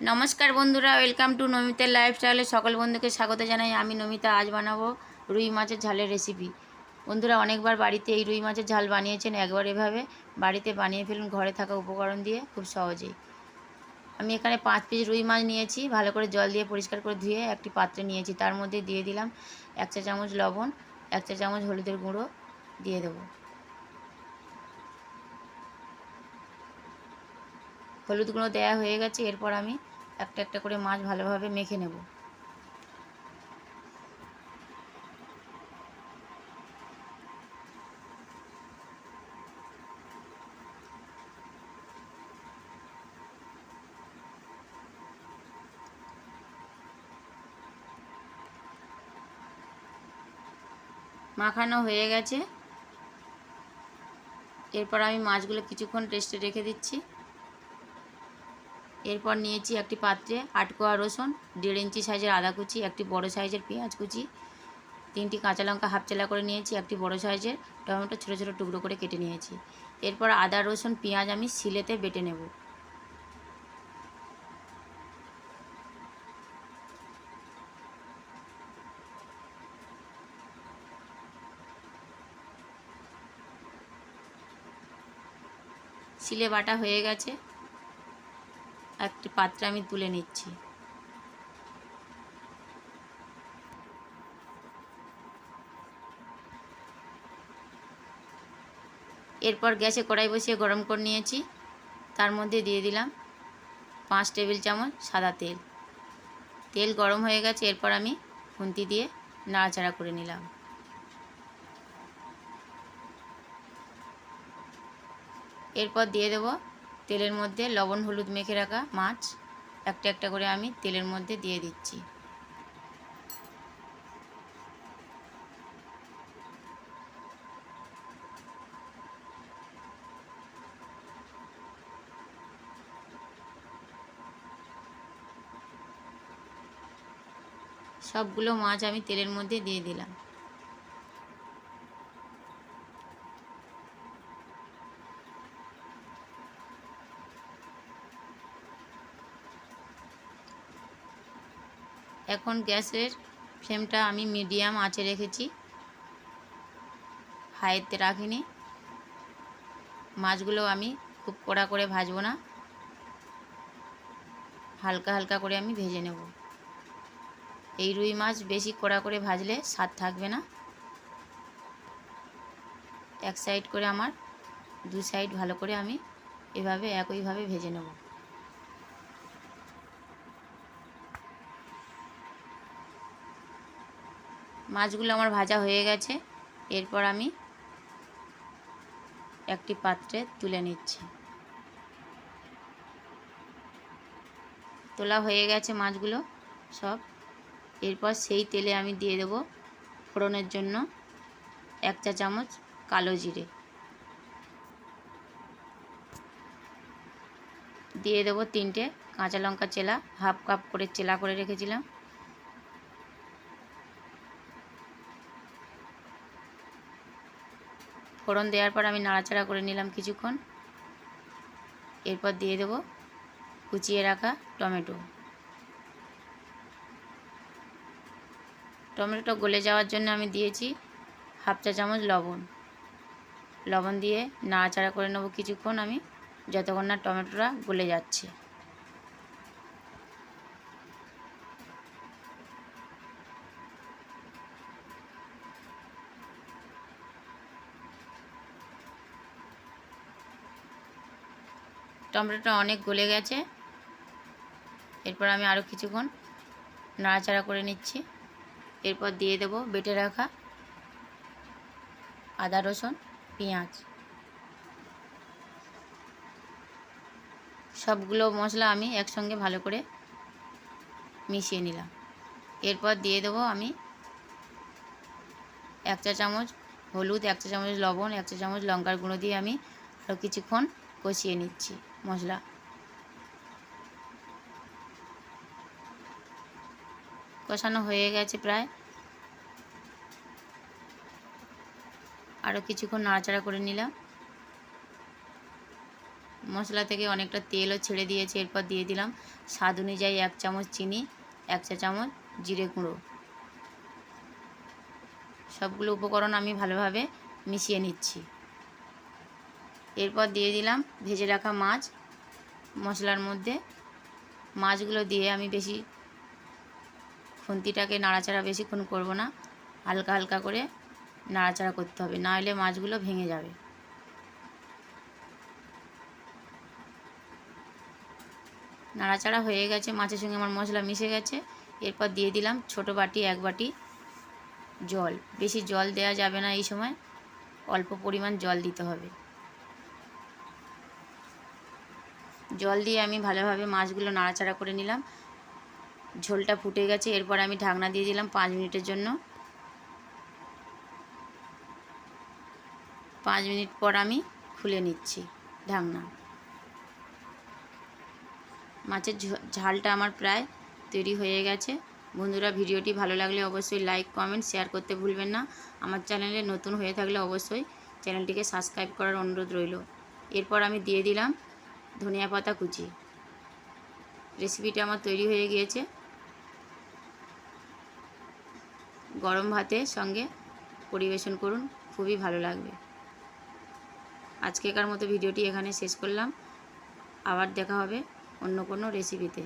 নমস্কার বন্ধুরা welcome to নমিতার লাইফস্টাইলে সকল বন্ধুকে স্বাগত জানাই। আমি নমিতা, আজ বানাবো রুই মাছের ঝালের রেসিপি বন্ধুরা, অনেকবার বাড়িতে এই রুই মাছের ঝাল বানিয়েছেন, একবার এভাবে বাড়িতে বানিয়ে ফেলুন ঘরে থাকা উপকরণ দিয়ে খুব সহজেই। আমি এখানে পাঁচ পিস রুই মাছ নিয়েছি, ভালো করে জল দিয়ে পরিষ্কার করে ধুয়ে একটি পাত্রে নিয়েছি। তার মধ্যে দিয়ে দিলাম এক চা চামচ লবণ, এক চা চামচ হলুদের গুঁড়ো, দিয়ে দেবো। হলুদ গুঁড়ো দেওয়া হয়ে গেছে, এরপর আমি একটা একটা করে মাছ ভালোভাবে মেখে নেব। মাখানো হয়ে গেছে। এরপর আমি মাছগুলো কিছুক্ষণ রেস্টে রেখে দিচ্ছি। এরপর নিয়েছি একটি পাত্রে আটকোয়া রসুন, দেড় ইঞ্চি সাইজের আদা কুচি, একটি বড় সাইজের পেঁয়াজ কুচি, তিনটি কাঁচা লঙ্কা হাফ চেলা করে নিয়েছি, একটি বড় সাইজের টমেটো ছোটো ছোটো টুকরো করে কেটে নিয়েছি। এরপর আদা, রসুন, পেঁয়াজ আমি শিলেতে বেটে নেব। শিলে বাটা হয়ে গেছে। একটি পাত্রে আমি তুলে নিচ্ছি। এরপর গ্যাসে কড়াই বসিয়ে গরম করে নিয়েছি। তার মধ্যে দিয়ে দিলাম পাঁচ টেবিল চামচ সাদা তেল। তেল গরম হয়ে গেছে, এরপর আমি খুন্তি দিয়ে নাড়াচাড়া করে নিলাম। এরপর দিয়ে দেবো তেলের মধ্যে লবণ, হলুদ মেখে রাখা মাছ। একটা একটা করে আমি তেলের মধ্যে দিয়ে দিচ্ছি। সবগুলো মাছ আমি তেলের মধ্যে দিয়ে দিলাম। এখন গ্যাসের ফ্লেমটা আমি মিডিয়াম আঁচে রেখেছি। হাইতে রাখিনি। মাছগুলো আমি খুব কড়া করে ভাজবো না। হালকা হালকা করে আমি ভেজে নেব। এই রুই মাছ বেশি কড়া করে ভাজলে স্বাদ থাকবে না। এক সাইড করে আমার, দু সাইড ভালো করে আমি এভাবে, একইভাবে ভেজে নেব। মাছগুলো আমার ভাজা হয়ে গেছে। এরপর আমি একটি পাত্রে তুলে নিচ্ছি। তোলা হয়ে গেছে মাছগুলো সব। এরপর সেই তেলে আমি দিয়ে দেব ফোড়নের জন্য এক চা চামচ কালো জিরে। দিয়ে দেবো তিনটে কাঁচা লঙ্কা চেলা, হাফ কাপ করে চেলা করে রেখেছিলাম। ফোড়ন দেওয়ার পর আমি নাড়াচাড়া করে নিলাম কিছুক্ষণ। এরপর দিয়ে দেব কুচিয়ে রাখা টমেটো। টমেটোটা গলে যাওয়ার জন্য আমি দিয়েছি হাফ চা চামচ লবণ। লবণ দিয়ে নাড়াচাড়া করে নেব কিছুক্ষণ আমি, যতক্ষণ না টমেটোটা গলে যাচ্ছে। টমেটোটা অনেক গলে গেছে। এরপর আমি আরও কিছুক্ষণ নাড়াচাড়া করে নিচ্ছি। এরপর দিয়ে দেব বেটে রাখা আদা, রসুন, পেঁয়াজ। সবগুলো মশলা আমি একসঙ্গে ভালো করে মিশিয়ে নিলাম। এরপর দিয়ে দেবো আমি এক চা চামচ হলুদ, এক চা চামচ লবণ, এক চা চামচ লঙ্কার গুঁড়ো দিয়ে আমি আরও কিছুক্ষণ কষিয়ে নিচ্ছি। মশলা। কষানো হয়ে গেছে প্রায়। আরও কিছুক্ষণ নাড়াচাড়া করে নিলাম। মশলা থেকে অনেকটা তেলও ছেড়ে দিয়েছে, এরপর দিয়ে দিলাম স্বাদ অনুযায়ী এক চামচ চিনি, এক চা চামচ জিরে গুঁড়ো। সবগুলো উপকরণ আমি ভালোভাবে মিশিয়ে নিচ্ছি। এরপর দিয়ে দিলাম ভেজে রাখা মাছ মশলার মধ্যে। মাছগুলো দিয়ে আমি বেশি খুন্তিটাকে নাড়াচাড়া বেশিক্ষণ করব না। হালকা হালকা করে নাড়াচাড়া করতে হবে, না হলে মাছগুলো ভেঙে যাবে। নাড়াচাড়া হয়ে গেছে, মাছের সঙ্গে আমার মশলা মিশে গেছে। এরপর দিয়ে দিলাম ছোট বাটি, এক বাটি জল। বেশি জল দেওয়া যাবে না এই সময়, অল্প পরিমাণ জল দিতে হবে। জল দিয়ে আমি ভালোভাবে মাছগুলো নাড়াচাড়া করে নিলাম। ঝোলটা ফুটে গেছে, এরপর আমি ঢাকনা দিয়ে দিলাম পাঁচ মিনিটের জন্য। পাঁচ মিনিট পর আমি খুলে নিচ্ছি ঢাকনা। মাছের ঝালটা আমার প্রায় তৈরি হয়ে গেছে। বন্ধুরা, ভিডিওটি ভালো লাগলে অবশ্যই লাইক, কমেন্ট, শেয়ার করতে ভুলবেন না। আমার চ্যানেলে নতুন হয়ে থাকলে অবশ্যই চ্যানেলটিকে সাবস্ক্রাইব করার অনুরোধ রইল। এরপর আমি দিয়ে দিলাম ধনিয়া পাতা কুচি। রেসিপিটা আমার তৈরি হয়ে গিয়েছে। গরম ভাতের সঙ্গে পরিবেশন করুন, খুবই ভালো লাগবে। আজকেকার মতো ভিডিওটি এখানে শেষ করলাম। আবার দেখা হবে অন্য কোনো রেসিপিতে।